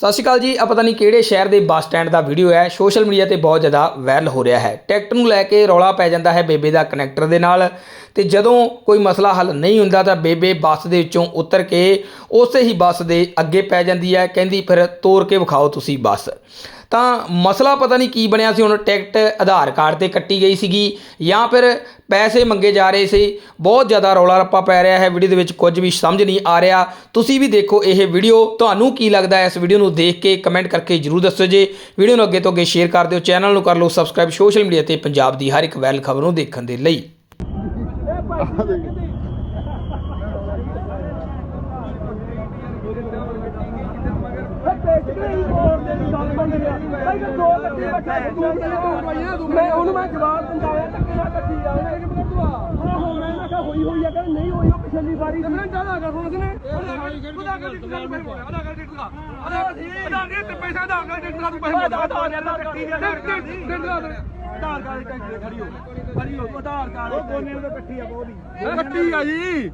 ਸਤਿ ਸ਼੍ਰੀ ਅਕਾਲ ਜੀ ਆ ਪਤਾ ਨਹੀਂ ਕਿਹੜੇ ਸ਼ਹਿਰ ਦੇ ਬੱਸ ਸਟੈਂਡ ਦਾ ਵੀਡੀਓ ਹੈ। ਸੋਸ਼ਲ ਮੀਡੀਆ ਤੇ ਬਹੁਤ ਜ਼ਿਆਦਾ ਵਾਇਰਲ ਹੋ ਰਿਹਾ ਹੈ। ਟਿਕਟ ਨੂੰ ਲੈ ਕੇ ਰੌਲਾ ਪੈ ਜਾਂਦਾ ਹੈ ਬੇਬੇ ਦਾ ਕਨੈਕਟਰ ਦੇ ਨਾਲ। ਤੇ ਜਦੋਂ ਕੋਈ ਮਸਲਾ ਹੱਲ ਨਹੀਂ ਹੁੰਦਾ ਤਾਂ ਬੇਬੇ ਬੱਸ ਦੇ ਵਿੱਚੋਂ ਉਤਰ ਕੇ ਉਸੇ ਹੀ ਬੱਸ ਦੇ ਅੱਗੇ ਪੈ ਜਾਂਦੀ ਹੈ। ਕਹਿੰਦੀ, ਫਿਰ ਤੋੜ ਕੇ ਵਿਖਾਓ ਤੁਸੀਂ ਬੱਸ। ਤਾਂ ਮਸਲਾ ਪਤਾ ਨਹੀਂ ਕੀ ਬਣਿਆ ਸੀ। ਹੁਣ ਟਿਕਟ ਆਧਾਰ ਕਾਰਡ ਤੇ ਕੱਟੀ ਗਈ ਸੀਗੀ ਜਾਂ ਫਿਰ ਪੈਸੇ ਮੰਗੇ ਜਾ ਰਹੇ ਸੀ। ਬਹੁਤ ਜ਼ਿਆਦਾ ਰੌਲਾ ਰੱਪਾ ਪੈ ਰਿਹਾ ਹੈ। ਵੀਡੀਓ ਦੇ ਵਿੱਚ ਕੁਝ ਵੀ ਸਮਝ ਨਹੀਂ ਆ ਰਿਹਾ। ਤੁਸੀਂ ਵੀ ਦੇਖੋ ਇਹ ਵੀਡੀਓ ਤੁਹਾਨੂੰ ਕੀ ਲੱਗਦਾ ਇਸ ਵੀਡੀਓ ਨੂੰ ਦੇਖ ਕੇ ਕਮੈਂਟ ਕਰਕੇ ਜਰੂਰ ਦੱਸੋ ਜੇ। ਵੀਡੀਓ ਨੂੰ ਅੱਗੇ ਤੋਂ ਅੱਗੇ ਸ਼ੇਅਰ ਕਰ ਦਿਓ ਚੈਨਲ ਨੂੰ ਕਰ ਲਓ ਸਬਸਕ੍ਰਾਈਬ ਸੋਸ਼ਲ ਮੀਡੀਆ ਤੇ ਪੰਜਾਬ ਦੀ ਹਰ ਇੱਕ ਵਾਇਰਲ ਖਬਰ ਨੂੰ ਦੇਖਣ ਦੇ ਲਈ। ਮੈਂ ਉਹਨੂੰ ਮੈਂ ਜਵਾਬ ਦਿੰਦਾਇਆ ਧੱਕੇ ਨਾਲ ਕੱਟੀ ਜਾਵੇ। ਇਹ ਕਿਵੇਂ ਤੂੰ ਆ ਹੋ ਮੈਂ ਨਾ ਕਿਹਾ ਹੋਈ ਹੋਈ ਆ ਕਹਿੰਦਾ ਨਹੀਂ ਹੋਈ ਉਹ ਪਿਛਲੀ ਵਾਰੀ ਮੈਂ ਜ਼ਿਆਦਾ ਕਰ ਹੁਣ ਕਿਨੇ ਉਹਦਾ ਕਰ ਤੇ ਪੈਸਾ ਦਾ ਪੈਸੇ ਦਾ ਦਾ ਦੇ ਆਧਾਰ ਕਾਰਡ ਟੈਂਕੀ ਖੜੀ ਹੋ। ਖੜੀ ਹੋ ਆਧਾਰ ਕਾਰਡ ਉਹ ਗੋਨੇ ਨੂੰ ਕੱਟੀ ਆ ਬੋਦੀ ਕੱਟੀ ਆ ਜੀ।